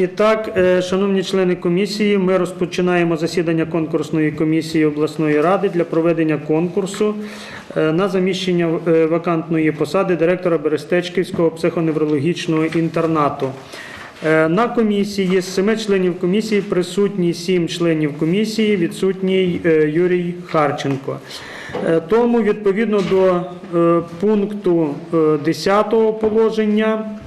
І так, е, шановні члени комісії, ми розпочинаємо засідання конкурсної комісії обласної ради для проведення конкурсу е, на заміщення е, вакантної посади директора Берестечківського психоневрологічного інтернату. На комісії з семи членів комісії присутні сім членів комісії, відсутній Юрій Харченко. Тому відповідно до пункту е, 10 положення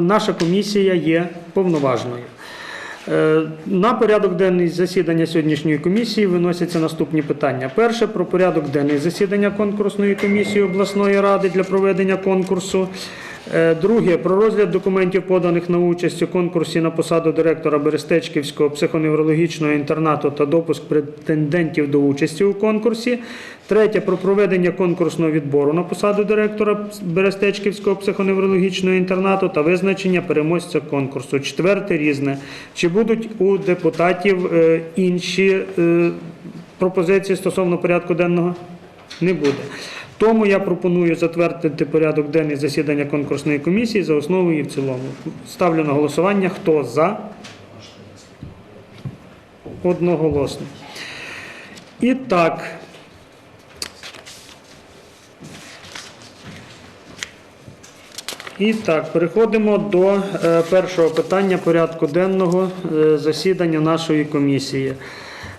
Наша комісія є повноважною. Е, На порядок денний засідання сьогоднішньої комісії виносяться наступні питання. Перше про порядок денний засідання конкурсної комісії обласної ради для проведення конкурсу. Е, Друге про розгляд документів, поданих на участь у конкурсі на посаду директора Берестечківського психоневрологічного інтернату та допуск претендентів до участі у конкурсі. Третє про проведення конкурсного відбору на посаду директора Берестечківського психоневрологічного інтернату та визначення переможця конкурсу. Четверте різне. Чи будуть у депутатів е, інші е, пропозиції стосовно порядку денного? Не буде. Тому я пропоную затвердити порядок денний засідання конкурсної комісії за основу і в цілому. Ставлю на голосування. Хто за? Одноголосно. І так. І так, переходимо до е, першого питання порядку денного е, засідання нашої комісії.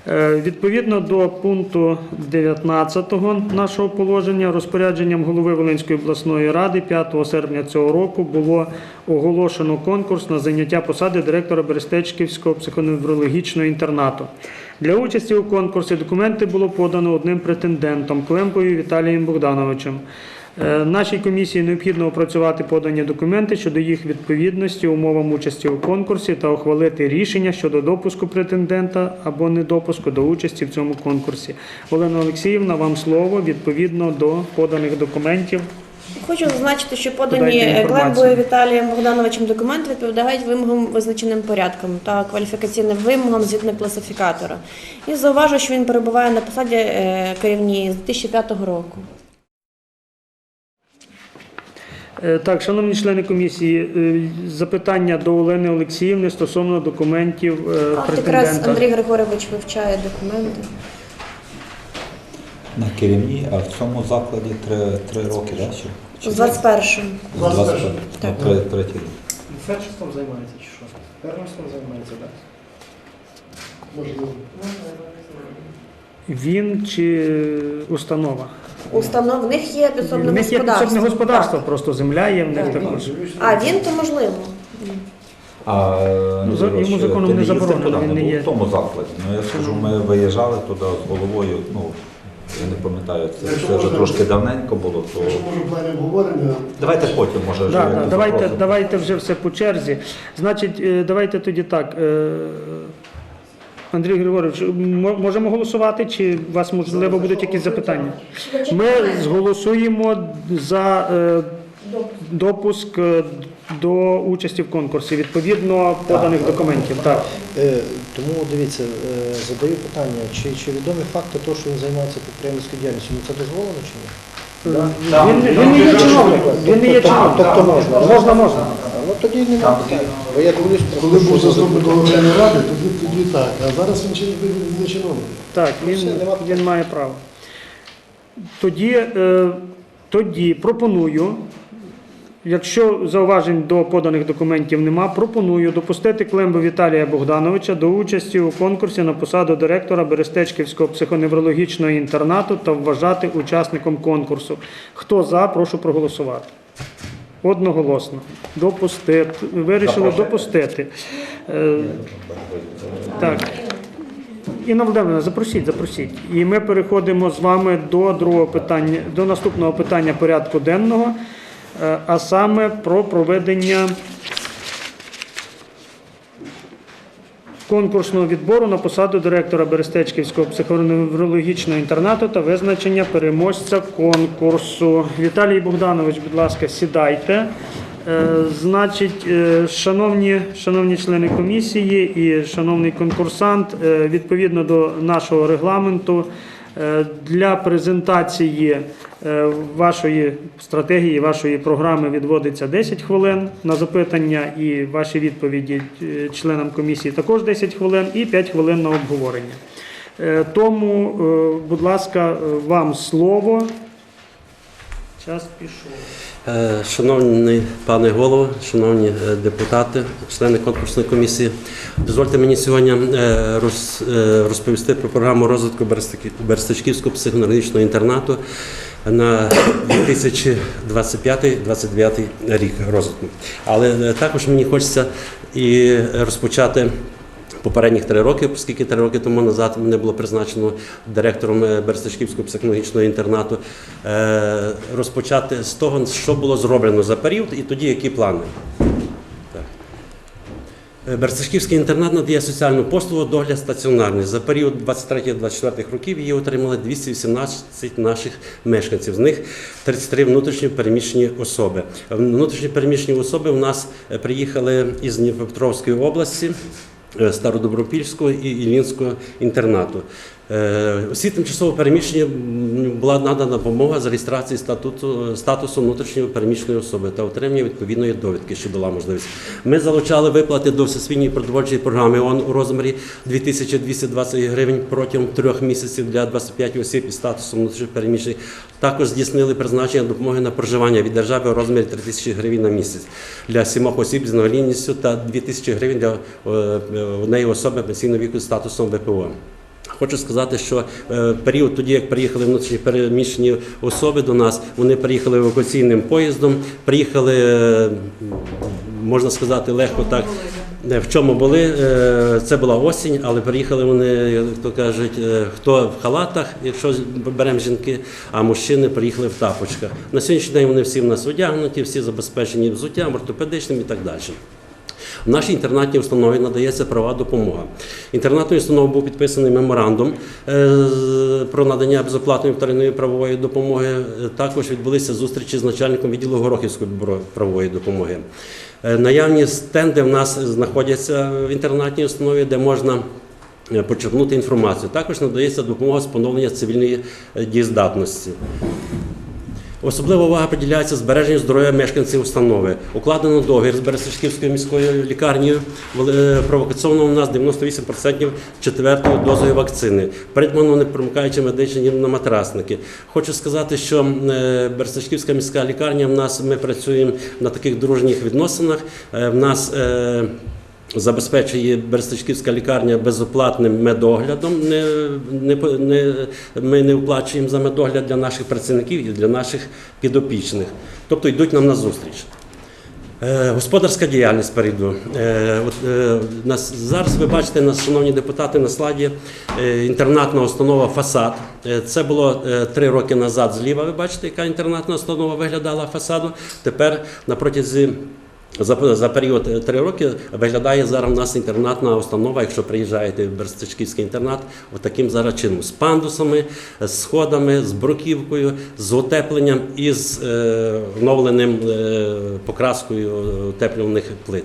Е, Відповідно до пункту 19 нашого положення, розпорядженням голови Волинської обласної ради 5 серпня цього року було оголошено конкурс на заняття посади директора Берестечківського психоневрологічного інтернату. Для участі у конкурсі документи було подано одним претендентом Клемкою Віталієм Богдановичем. Е, Нашій комісії необхідно опрацювати подані документи щодо їх відповідності умовам участі у конкурсі та ухвалити рішення щодо допуску претендента або недопуску до участі в цьому конкурсі. Олена Олексіївна, вам слово відповідно до поданих документів. Хочу зазначити, що подані інформацію. Глебою Віталієм Богдановичем документи відповідають вимогам визначеним порядком та кваліфікаційним вимогам згідно класифікатора. І зауважу, що він перебуває на посаді е, керівній з 2005 року. Е, Так, шановні члени комісії, е, запитання до Олени Олексіївни стосовно документів е, От якраз. Андрій Григорович вивчає документи. На керівній, а в цьому закладі три, три роки, да? Чи, З 21-м. з 21? Так. Ну, три- третій рік. Фельдшерством займається чи що? Фермерством займається, так? Можливо. Він чи установа? Установ в них є підсобне В підсобне них є господарство. підсобне господарство, просто земля є в них також. А він то можливо. А Ну, за- йому законом ти не їздив заборонено, туди? він не був є. в тому закладі. Ну я скажу, ми виїжджали туди з головою, ну я не пам'ятаю, це, Якщо це вже можна- трошки давненько було, то Якщо може в плані обговорення, давайте потім, може, вже Да, да, якось давайте, запросимо. давайте вже все по черзі. Значить, е, давайте тоді так. е, Андрій Григорович, можемо голосувати, чи у вас можливо будуть якісь запитання? Ми зголосуємо за е, допуск е, до участі в конкурсі відповідно поданих документів. Так. Е, Тому дивіться, задаю питання, чи, чи відомі факти того, що він займається підприємницькою діяльністю, йому це дозволено чи ні? Він, не є чиновник. Він не є Тобто- чиновник. Тобто можна? Можна, можна. Ну тоді немає. Бо я дивлюсь, коли був заступник голови ради, тоді, тоді так. А зараз він чи не- чиновник. Так, він, все, він має право. Тоді, е, тоді пропоную, якщо зауважень до поданих документів нема, пропоную допустити Клембу Віталія Богдановича до участі у конкурсі на посаду директора Берестечківського психоневрологічного інтернату та вважати учасником конкурсу. Хто за, прошу проголосувати. Одноголосно. Допустити. Вирішили допустити. Е, так. Інна Володимирівна, запросіть, запросіть. І ми переходимо з вами до другого питання, до наступного питання порядку денного, е, а саме про проведення конкурсного відбору на посаду директора Берестечківського психоневрологічного інтернату та визначення переможця конкурсу. Віталій Богданович, будь ласка, сідайте. Е, Значить, е, шановні, шановні члени комісії і шановний конкурсант, е, відповідно до нашого регламенту, Для презентації е, вашої стратегії, вашої програми відводиться 10 хвилин на запитання і ваші відповіді е, членам комісії також 10 хвилин і 5 хвилин на обговорення. Е, Тому, е, будь ласка, е, вам слово. Час пішов. Е, Шановний пане голово, шановні е, депутати, члени конкурсної комісії, дозвольте мені сьогодні е, розповісти про програму розвитку Берестики- Берестичківського інтернату на 2025-2029 рік розвитку. Але також мені хочеться і розпочати попередніх три роки, оскільки три роки тому назад мене було призначено директором е, психологічного інтернату, е, розпочати з того, що було зроблено за період, і тоді які плани. Е, інтернат надає соціальну послугу догляд стаціонарний. За період 23-24 років її отримали 218 наших мешканців. З них 33 внутрішньо переміщені особи. Внутрішньо переміщені особи у нас приїхали із Дніпропетровської області. Е, Стародобропільського і Іллінського інтернату. Е, Усі тимчасово переміщені була надана допомога з реєстрації статуту, статусу внутрішньої переміщеної особи та отримання відповідної довідки, що була можливість. Ми залучали виплати до всесвітньої продовольчої програми ООН у розмірі 2220 гривень протягом трьох місяців для 25 осіб із статусом внутрішньої переміщених. Також здійснили призначення допомоги на проживання від держави у розмірі 3 тисячі гривень на місяць для сімох осіб з інвалідністю та 2 тисячі гривень для е, е, однієї особи пенсійного віку статусом ВПО. Хочу сказати, що е, період тоді, як приїхали внутрішні переміщені особи до нас, вони приїхали евакуаційним поїздом, приїхали, е, можна сказати, легко так. В чому були? Е, Це була осінь, але приїхали вони, як то кажуть, хто в халатах, якщо беремо жінки, а мужчини приїхали в тапочках. На сьогоднішній день вони всі в нас одягнуті, всі забезпечені взуттям, ортопедичним і так далі. В нашій інтернатній установі надається права допомога. Інтернатною установою був підписаний меморандум е, про надання безоплатної вторинної правової допомоги. Е, Також відбулися зустрічі з начальником відділу Горохівської правової допомоги. Е, Наявні стенди в нас знаходяться в інтернатній установі, де можна почерпнути інформацію. Також надається допомога з поновлення цивільної дієздатності. Особлива увага приділяється збереженню здоров'я мешканців установи. Укладено договір з Бересичківською міською лікарнею. Е, Провокаційно у нас 98% четвертої дозою вакцини. Придбано не промикаючи медичні на матрасники. Хочу сказати, що е, Бересичківська міська лікарня в нас ми працюємо на таких дружніх відносинах. Е, В нас Забезпечує Берестичківська лікарня безоплатним медоглядом. Не, не, не, ми не оплачуємо за медогляд для наших працівників і для наших підопічних. Тобто йдуть нам на зустріч. Е, Господарська діяльність перейду. Е, е, зараз ви бачите, нас, шановні депутати, на слайді інтернатна установа фасад. Це було три роки назад зліва. Ви бачите, яка інтернатна установа виглядала фасаду. Тепер на протязі за, за період е, три роки виглядає зараз у нас інтернатна установа, якщо приїжджаєте в Берстичківський інтернат, от таким зараз чином з пандусами, з сходами, з бруківкою, з утепленням і з е, оновленим е, покраскою утеплюваних плит.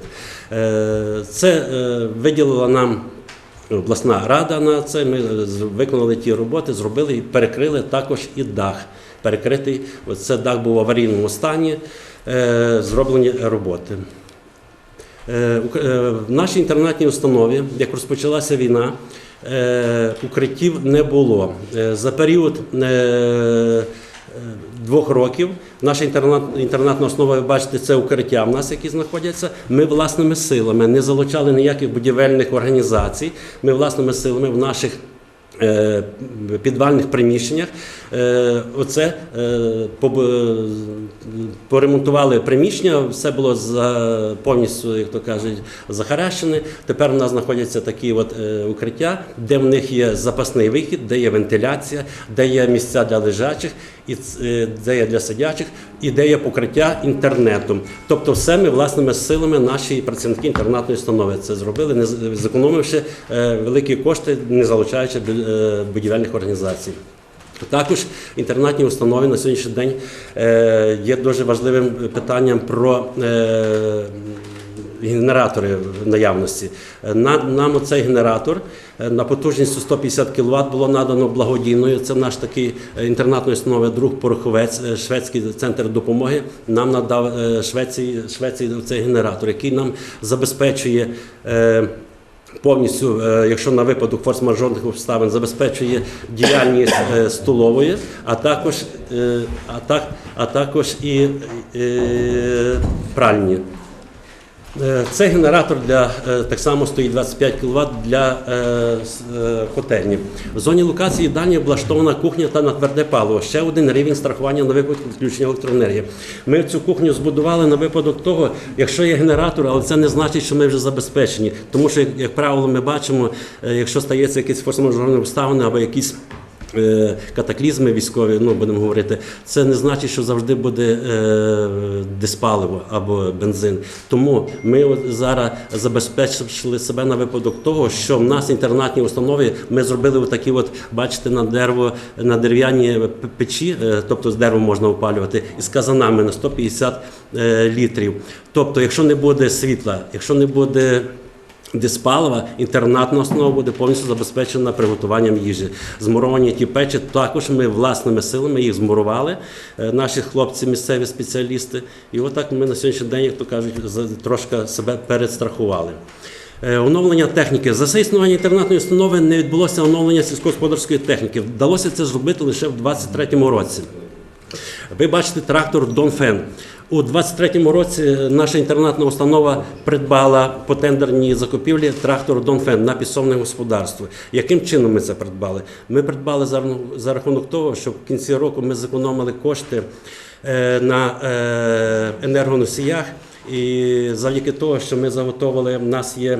Е, це е, виділила нам. Обласна рада на це. Ми виконали ті роботи, зробили і перекрили також і дах. Перекритий, це дах був в аварійному стані, е, зроблені роботи. Е, е, В нашій інтернатній установі, як розпочалася війна, е, укриттів не було. Е, За період е, е, двох років наша інтернат, інтернатна основа, ви бачите, це укриття в нас, які знаходяться. Ми власними силами не залучали ніяких будівельних організацій. Ми власними силами в наших е, підвальних приміщеннях. Е, Оце е, е, поремонтували приміщення, все було повністю, як то кажуть, захаращене. Тепер у нас знаходяться такі от е, укриття, де в них є запасний вихід, де є вентиляція, де є місця для лежачих, і е, для сидячих, і де є покриття інтернетом. Тобто, все ми власними силами наші працівники інтернатної установи це зробили, не зекономивши е, великі кошти, не залучаючи е, будівельних організацій. Також в інтернатній установі на сьогоднішній день є дуже важливим питанням про генератори в наявності. Нам оцей генератор е, на потужність 150 кВт було надано благодійною. Це наш такий е, інтернатної установи друг Пороховець, е, шведський центр допомоги. Нам надав Швеції, Швеції цей генератор, який нам забезпечує. Повністю, якщо на випадок форс-мажорних обставин забезпечує діяльність столової, а також, а так, а також і е, пральні. Е, Цей генератор для е, так само стоїть 25 кВт для е, котельні. В зоні локації далі облаштована кухня та на тверде паливо. Ще один рівень страхування на випадок відключення електроенергії. Ми цю кухню збудували на випадок того, якщо є генератор, але це не значить, що ми вже забезпечені. Тому що, як, правило, ми бачимо, якщо стається якісь форс-мажорні обставини або якісь катаклізми військові, ну будемо говорити, це не значить, що завжди буде е, диспаливо або бензин. Тому ми зараз забезпечили себе на випадок того, що в нас інтернатні установи ми зробили отакі, от бачите, на дерево на дерев'яні печі, е, тобто з дерева можна опалювати, із казанами на 150 е, літрів. Тобто, якщо не буде світла, якщо не буде диспалива, інтернатна основа буде повністю забезпечена приготуванням їжі. Змуровані ті печі також ми власними силами їх змурували, е, наші хлопці, місцеві спеціалісти. І отак ми на сьогоднішній день, як то кажуть, трошки себе перестрахували. Е, Оновлення техніки. За все існування інтернатної установи не відбулося оновлення сільськогосподарської техніки. Вдалося це зробити лише в 2023 році. Ви бачите трактор Донфен. У 23-му році наша інтернатна установа придбала по тендерній закупівлі трактор Донфен на пісовне господарство. Яким чином ми це придбали? Ми придбали за, рахунок того, що в кінці року ми зекономили кошти е, на е, енергоносіях, і завдяки того, що ми заготовили, в нас є.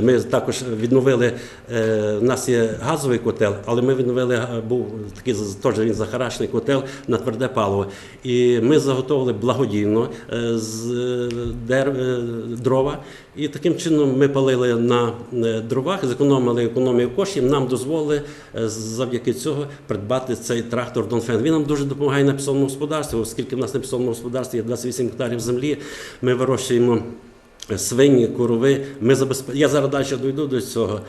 Ми також відновили, е, у нас є газовий котел, але ми відновили, е, був такий теж він захарашений котел на тверде паливо. І ми заготовили благодійно е, з е, е, дрова. І таким чином ми палили на е, дровах, зекономили економію коштів. Нам дозволили е, завдяки цього придбати цей трактор Донфен. Він нам дуже допомагає на підсобному господарстві, оскільки в нас на підсобному господарстві є 28 гектарів землі. Ми вирощуємо свині, корови. Ми забезп... Я зараз далі дійду до цього.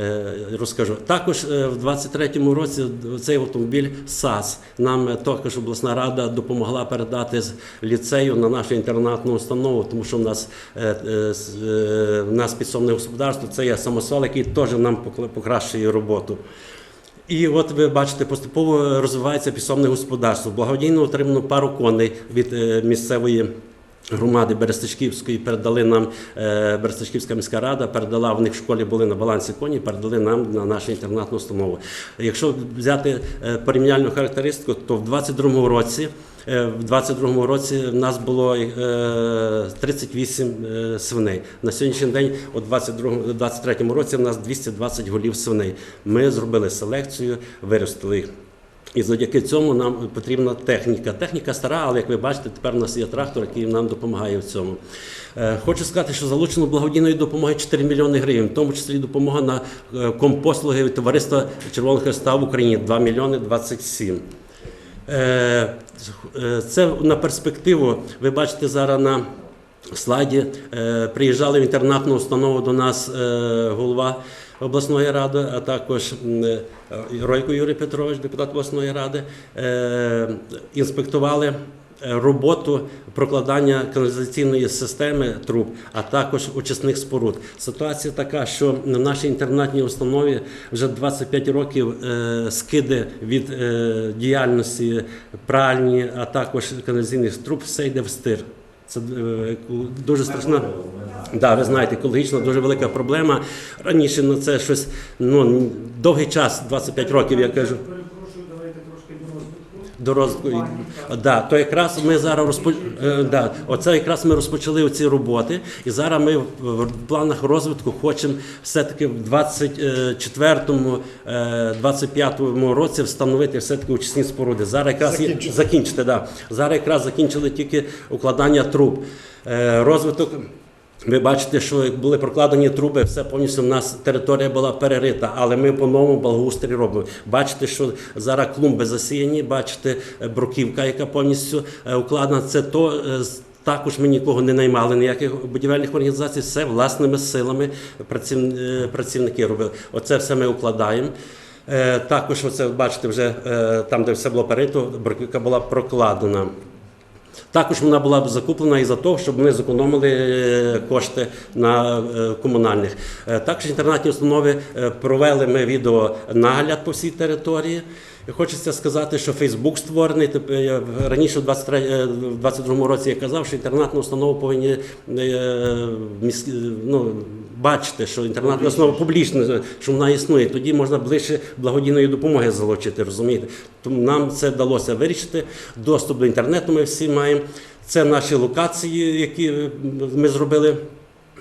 е, Розкажу. Також е, в 23-му році цей автомобіль САС нам е, також обласна рада допомогла передати з ліцею на нашу інтернатну установу, тому що в нас, в нас підсобне господарство це є самосвал, який теж нам покращує роботу. І от ви бачите, поступово розвивається підсобне господарство. Благодійно отримано пару коней від місцевої. Громади Берестичківської передали нам е, Берестичківська міська рада, передала в них в школі були на балансі коні, передали нам на нашу інтернатну установу. Якщо взяти е, порівняльну характеристику, то в 22-му році е, в 22-му році в нас було е, 38 е, свиней. На сьогоднішній день, у 22-му 23-му році, в нас 220 голів свиней. Ми зробили селекцію, виростили їх. І завдяки цьому нам потрібна техніка. Техніка стара, але як ви бачите, тепер у нас є трактор, який нам допомагає в цьому. Е, Хочу сказати, що залучено благодійної допомоги 4 мільйони гривень, в тому числі допомога на е, компослуги товариства Червоного Хреста в Україні 2 мільйони 27. Е, Це на перспективу. Ви бачите зараз на слайді. Приїжджали в інтернатну установу до нас голова обласної ради, а також е, Ройко Юрій Петрович, депутат обласної ради, е, інспектували. е, Роботу прокладання каналізаційної системи труб, а також очисних споруд. Ситуація така, що на нашій інтернатній установі вже 25 років скиди від діяльності пральні, а також каналізаційних труб, все йде в стир. Це е, дуже страшна. Да, ви знаєте, екологічна дуже велика проблема. Раніше на це щось ну довгий час, 25 років, я кажу. Перепрошую, давайте трошки до розвитку. До розвитку. Да, то якраз ми зараз розпо... е, да, оце якраз ми розпочали ці роботи, і зараз ми в планах розвитку хочемо все-таки в 24-му, е, 25-му році встановити все-таки очисні споруди. Зараз якраз Закінчити. закінчити, да. Зараз якраз закінчили тільки укладання труб. Е, Розвиток. Ви бачите, що були прокладені труби, все повністю в нас територія була перерита, але ми по-новому благоустрій робимо. Бачите, що зараз клумби засіяні, бачите, е, бруківка, яка повністю е, укладена. Це то, е, Також ми нікого не наймали, ніяких будівельних організацій, все власними силами праців- працівники робили. Оце все ми укладаємо. Також, оце бачите, вже там, де все було перейто, бруківка була прокладена. Також вона була б закуплена і за того, щоб ми зекономили е, кошти на е, комунальних. Е, Також інтернатні установи провели ми відеонагляд по всій території. Хочеться сказати, що Фейсбук створений. Раніше, в 23, е, 22 році, я казав, що інтернатну установу повинні ну, бачити, що інтернатна основа публічна, що вона існує. Тоді можна ближче благодійної допомоги залучити, розумієте? Тому нам це вдалося вирішити. Доступ до інтернету ми всі маємо. Це наші локації, які ми зробили.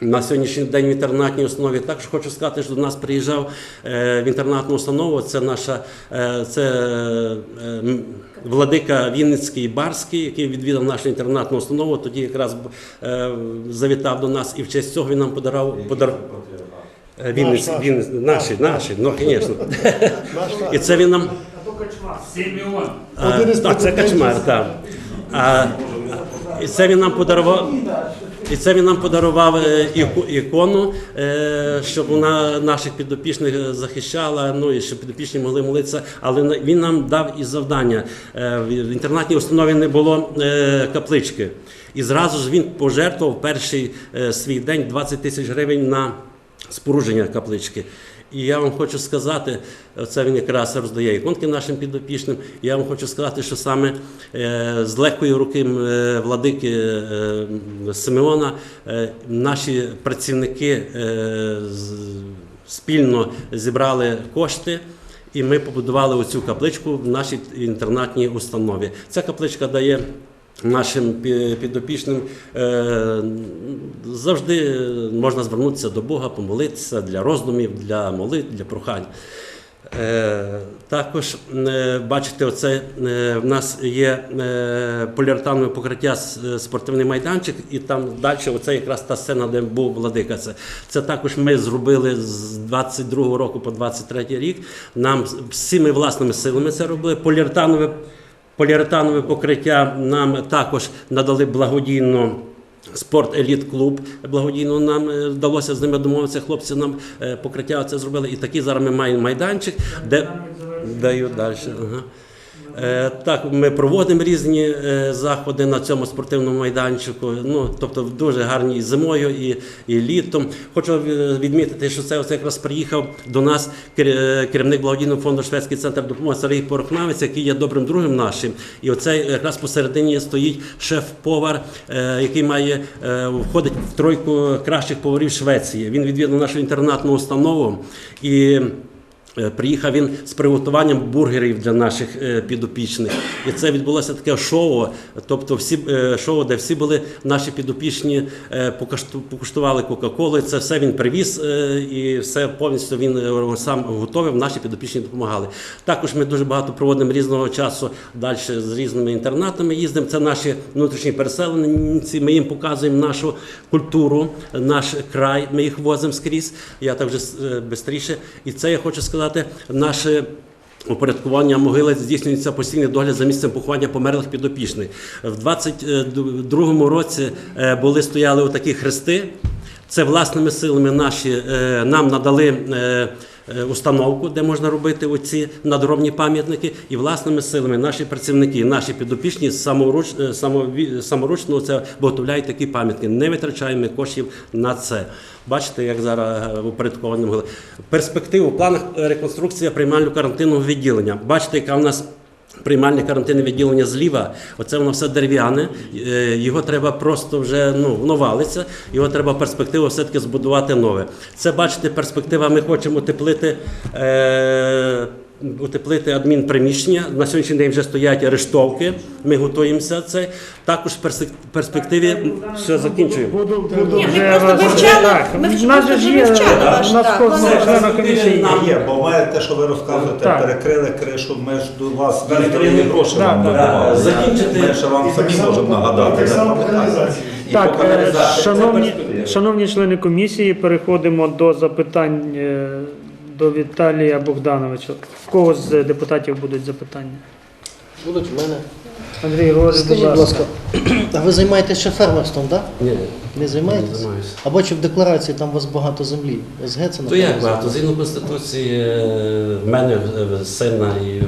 На сьогоднішній день в інтернатній установі також хочу сказати, що до нас приїжджав е, в інтернатну установу. Це наша е, це е, владика Вінницький Барський, який відвідав нашу інтернатну установу. Тоді якраз завітав до нас і в честь цього він нам подарував подар... Е, Вінниць, Наш, наші, наші, ну звісно. І це він нам а, так, це качмар, так. А, і це він нам подарував. І це він нам подарував е, ікону, е, щоб вона наших підопічних захищала, ну і щоб підопічні могли молитися. Але він нам дав і завдання. Е, В інтернатній установі не було е, каплички. І зразу ж він пожертвував перший е, свій день 20 тисяч гривень на спорудження каплички. І я вам хочу сказати, це він якраз роздає іконки нашим підопічним. Я вам хочу сказати, що саме е, з легкої руки е, владики е, Симеона наші працівники спільно зібрали кошти. І ми побудували оцю капличку в нашій інтернатній установі. Ця капличка дає нашим підопічним е, завжди можна звернутися до Бога, помолитися для роздумів, для молитв, для прохань. Е, Також е, бачите, оце в нас є поліуретанове покриття спортивний майданчик, і там далі оце якраз та сцена, де був владика. Це, це також ми зробили з 22 року по 23 рік. Нам всіми власними силами це робили. Поліуретанове Поліуретанове покриття нам також надали благодійно. Спорт Еліт Клуб благодійно нам е, вдалося з ними домовитися. Хлопці нам е, покриття це зробили. І такий зараз ми маємо майданчик, де даю далі. Ага. Е, Так, ми проводимо різні е, заходи на цьому спортивному майданчику. Ну, тобто дуже гарні і зимою, і, і літом. Хочу е, відмітити, що це ось якраз приїхав до нас керівник благодійного фонду Шведський центр допомоги Сергій Порохнавець, який є добрим другом нашим. І оцей якраз посередині стоїть шеф-повар, який має входить в тройку кращих поварів Швеції. Він відвідав нашу інтернатну установу і. Е, Приїхав він з приготуванням бургерів для наших е, підопічних, і це відбулося таке шоу. Тобто, всі е, шоу, де всі були наші підопічні, покуштували Кока-Колу. Це все він привіз, і все повністю він сам готовив. Наші підопічні допомагали. Також ми дуже багато проводимо різного часу далі з різними інтернатами. Їздимо. Це наші внутрішні переселенці. Ми їм показуємо нашу культуру, наш край. Ми їх возимо скрізь. Я так вже швидше. І це я хочу сказати, наше. Упорядкування могили здійснюється постійний догляд за місцем поховання померлих підопічних. В 22-му році е, були стояли отакі хрести. Це власними силами наші е, нам надали е, установку, де можна робити оці надгробні пам'ятники, і власними силами наші працівники, наші підопічні е, саморучно виготовляють такі пам'ятки. Не витрачаємо коштів на це. Бачите, як зараз в упорядковані могили. Перспективу в планах е, реконструкція приймально карантинного відділення. Бачите, яка в нас Приймальне карантинне відділення зліва, оце воно все дерев'яне. е, Його треба просто вже ну воно. Його треба перспективу все-таки збудувати нове. Це бачите, перспектива. Ми хочемо теплити. Е- Утеплити адмінприміщення. На сьогоднішній день вже стоять арештовки. Ми готуємося це. Також в перспективі все закінчуємо. Ні, ми просто вивчали, ми в просто вже вивчали ваш, так, кожного план. члена комісії є. Є, бо має те, що ви розказуєте, Так. перекрили кришу, ми ж до вас їздили і гроші Так, вам так. Закінчити- Ми ще вам самі можемо нагадати. Так да? само каналізації. Так, по е, каналізації. Це шановні, перспектива. шановні члени комісії, переходимо до запитань е, до Віталія Богдановича. В кого з депутатів будуть запитання? Будуть в мене. Андрій Григорович, будь Скажіть, будь ласка. ласка, А ви займаєтесь ще фермерством, так? Ні, Не не займаєтесь? займаюся. А бачу в декларації там у вас багато землі. СГ це То як багато? Згідно Конституції, е, в мене е, сина і... е,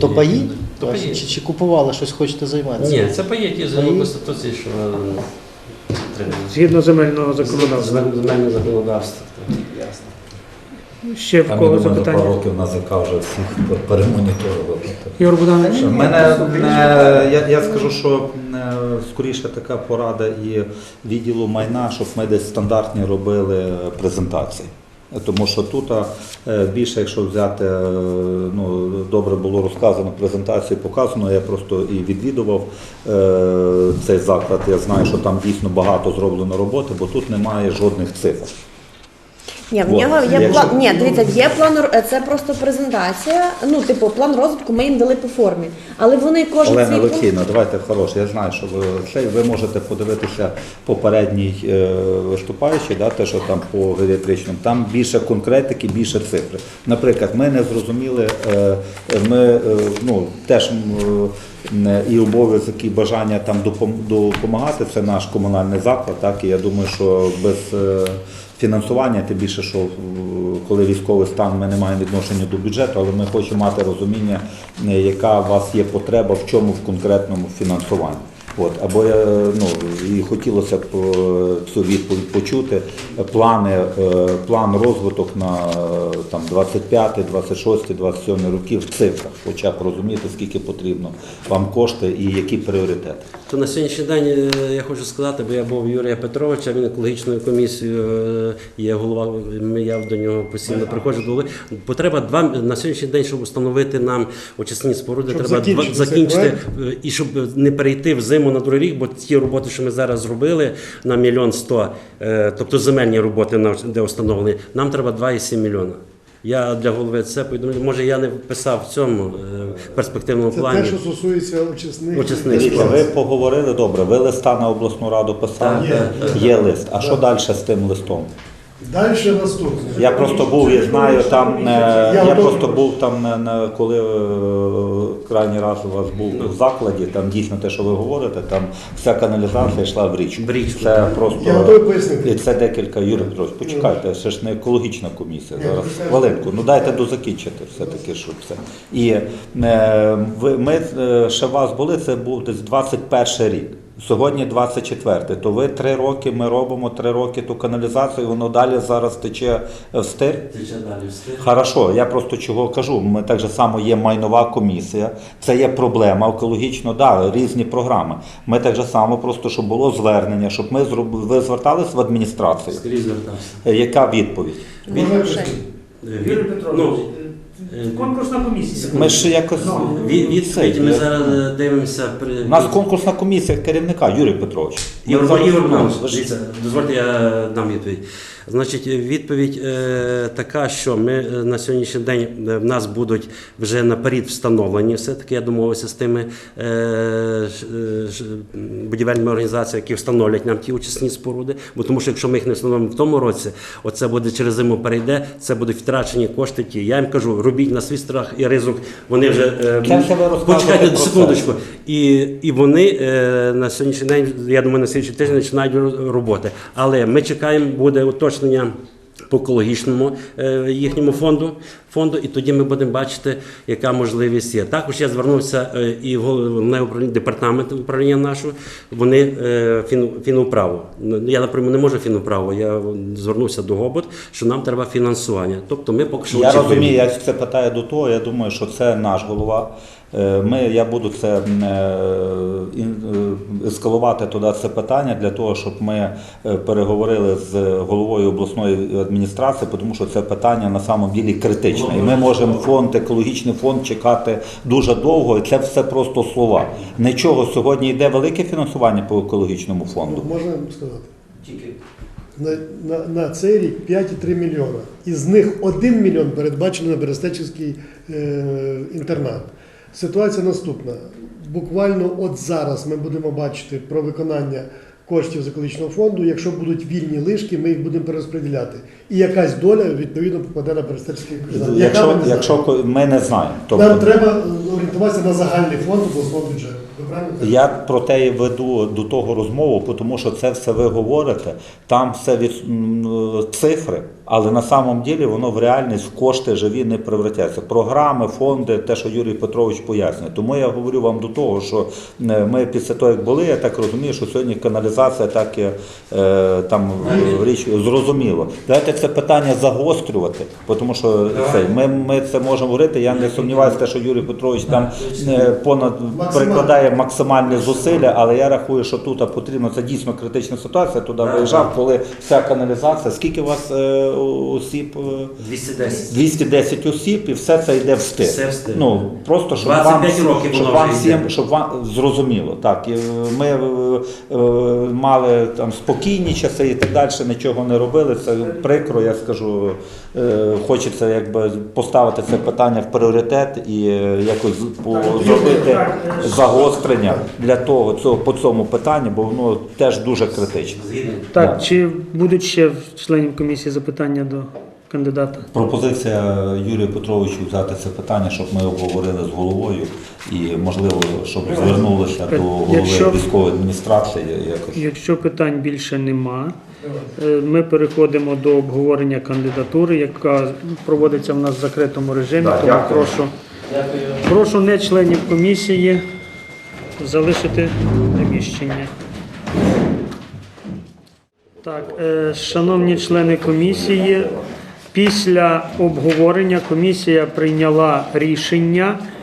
То і- паї? То паї. Чи, чи купували щось, хочете займатися? Ні, це паї, які згідно Паї? Конституції, що е, треба. Згідно земельного законодавства. Земельне законодавство. так. Ще в Там, я кого думаю, за пару запитання? років НАЗК вже всіх перемоніторував. Ігор Богданович? У мене е, я, я скажу, що е, скоріше така порада і відділу майна, щоб ми десь стандартні робили презентації. Тому що тут е, більше, якщо взяти, е, ну добре було розказано, презентацію показано. Я просто і відвідував е, цей заклад. Я знаю, що там дійсно багато зроблено роботи, бо тут немає жодних цифр. Ні, в нього є Якщо- план. Ні, дивіться, є план. р- Це просто презентація. Ну, типу, план розвитку ми їм дали по формі. Але вони кожен Олена свій пункт- Олексійовна, давайте хороше. Я знаю, що ви це ви можете подивитися попередній е, виступаючий, да, те, що там по геріатричному. Там більше конкретики, більше цифри. Наприклад, ми не зрозуміли, е, ми е, ну теж м, е, і обов'язок, і бажання там допом- допомагати. Це наш комунальний заклад. Так і я думаю, що без е, фінансування, тим більше, що е, коли військовий стан, ми не маємо відношення до бюджету, але ми хочемо мати розуміння, е, яка у вас є потреба в чому в конкретному фінансуванні. От, або ну, і хотілося б е, цю відповідь почути. Плани, е, план розвиток на там, 25, 26, 27 років в цифрах, хоча б розуміти, скільки потрібно вам кошти і які пріоритети. То на сьогоднішній день е, я хочу сказати, бо я був Юрія Петровича, він екологічною комісією є голова. ми- Я до нього постійно приходжу до голови. Потреба два на сьогоднішній день, щоб встановити нам очисні споруди, Щоб треба закінчити закінчити і щоб не перейти в зиму на другий рік, бо ті роботи, що ми зараз зробили на мільйон сто, е, тобто земельні роботи, де встановлені, нам треба 2,7 мільйона. Я для голови це повідомляю. Може, я не вписав в цьому е, перспективному Це плані. те, що стосується очисних. Очисних. Дивіться, ви поговорили добре, ви листа на обласну раду писали, Так, так, є лист. А що далі з тим листом? Далі наступне. Я просто був, я знаю, там е, Я я просто був там, на- на- коли е, крайній раз у вас був в закладі, там дійсно те, що ви говорите, там вся каналізація йшла в річку. В річку, Це Я просто готовий пояснити. і це декілька Юрій Петрович, почекайте, це ж не екологічна комісія. Зараз хвилинку. Ну дайте дозакінчити все-таки, щоб це. І е, ви ми е, ще у вас були, це був десь 21 рік. Сьогодні 24, то ви три роки ми робимо три роки ту каналізацію, воно далі зараз тече в стир. Тече далі встиг. Хорошо, я просто чого кажу. Ми так же само є майнова комісія. Це є проблема екологічно, да, різні програми. Ми так же само, просто щоб було звернення, щоб ми зробили. Ви звертались в адміністрацію. Скрізь звертався. Е, Яка відповідь? Пояснити? Юрій Петрович, Ну, е, конкурсна комісія. Ми ж якось від, відповідь ми зараз е, дивимося при У нас конкурсна комісія керівника Юрій Петрович. Ігор, дивіться, дозвольте, я дам відповідь. Значить, відповідь е, така, що ми е, на сьогоднішній день е, в нас будуть вже наперед встановлені все-таки, я домовився з тими е, ж- е, будівельними організаціями, які встановлять нам ті очисні споруди. Бо тому що якщо ми їх не встановимо в тому році, оце буде через зиму перейде, це будуть втрачені кошти ті. Я їм кажу, робіть на свій страх і ризик. Вони вже е, все почекайте секундочку. І, і вони е, на сьогоднішній день, я думаю, на слідчий тиждень починають роботи. Але ми чекаємо, буде уточнення по екологічному е, їхньому фонду, фонду, і тоді ми будемо бачити, яка можливість є. Також я звернувся е, і в головне управління департамент управління нашого. Вони е, фін, фінуправу. Ну, Я наприклад не можу фінуправу. Я звернувся до ГОБОТ, що нам треба фінансування. Тобто ми поки що Я очікуємо. розумію, я це питаю до того. Я думаю, що це наш голова. Е, Ми, я буду це ескалувати туди це питання для того, щоб ми переговорили з головою обласної адміністрації, тому що це питання на самом ділі критичне. І ми можемо фонд, екологічний фонд чекати дуже довго, і це все просто слова. Нічого сьогодні йде велике фінансування по екологічному фонду. Можна сказати? На, на, на цей рік 5,3 мільйона. Із них 1 мільйон передбачено на Берестечівський е, інтернат. Ситуація наступна. Буквально от зараз ми будемо бачити про виконання коштів з екологічного фонду. Якщо будуть вільні лишки, ми їх будемо перерозподіляти. І якась доля відповідно попаде на. Яка ми Якщо, якщо ми не знаємо, Нам треба орієнтуватися на загальний фонд обласного бюджету. Я про те і веду до того розмову, тому що це все ви говорите, там все від цифри, але на самом ділі воно в реальність в кошти живі не превратяться. Програми, фонди, те, що Юрій Петрович пояснює. Тому я говорю вам до того, що е, ми після того, як були, я так розумію, що сьогодні каналізація так і е, там річ зрозуміло. Давайте це питання загострювати, тому що це, ми, ми це можемо говорити. Я не сумніваюся, те, що Юрій Петрович там е, понад прикладає максимальні зусилля, але я рахую, що тут потрібно це дійсно критична ситуація. Туди виїжджав, коли вся каналізація. Скільки у вас е, осіб? е, 210. 210 осіб, і все це йде в стиль. Все в стиль. Ну просто щоб 25 вам, років щоб вам всім, щоб вам зрозуміло. Так, і, е, ми е, е, мали там спокійні часи і так далі, нічого не робили. Це прикро, я скажу. Е, хочеться якби поставити це питання в пріоритет і е, якось по- зробити е, загострення для того цього по цьому питанню, бо воно теж дуже критично. Так, Да. чи будуть ще в членів комісії запитання до кандидата? Пропозиція Юрію Петровичу взяти це питання, щоб ми обговорили з головою і, можливо, щоб звернулися до голови Якщо- військової адміністрації якось. Якщо питань більше нема, ми переходимо до обговорення кандидатури, яка проводиться в нас в закритому режимі. Да, Тому дякую. прошу, прошу не членів комісії залишити приміщення. Так, е, шановні члени комісії, після обговорення комісія прийняла рішення е,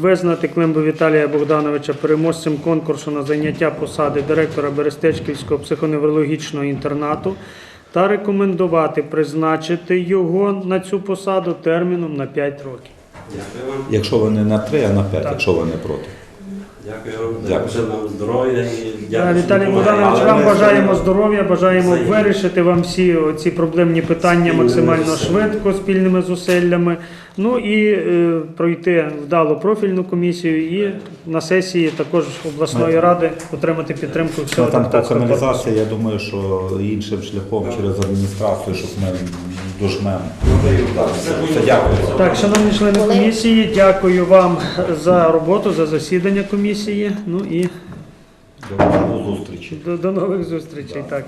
визнати Климбу Віталія Богдановича переможцем конкурсу на заняття посади директора Берестечківського психоневрологічного інтернату та рекомендувати призначити його на цю посаду терміном на 5 років. Дякую вам. Якщо ви не на три, а на п'ять, якщо ви не проти. Дякую вам. Дякую. Дякую вам здоров'я і дякую. Віталій. Богданович, вам бажаємо здоров'я, бажаємо вирішити вам всі ці проблемні питання максимально швидко, спільними зусиллями. Ну і е, пройти вдало профільну комісію і на сесії також обласної Ми- ради отримати підтримку всього там по депутатського корпусу. каналізації, я думаю, що іншим шляхом через адміністрацію, щоб ми дожмемо. Так, Все, дякую. Так, шановні члени комісії, дякую вам за роботу, за засідання комісії. Ну і До зустрічі. до, до нових зустрічей. Так.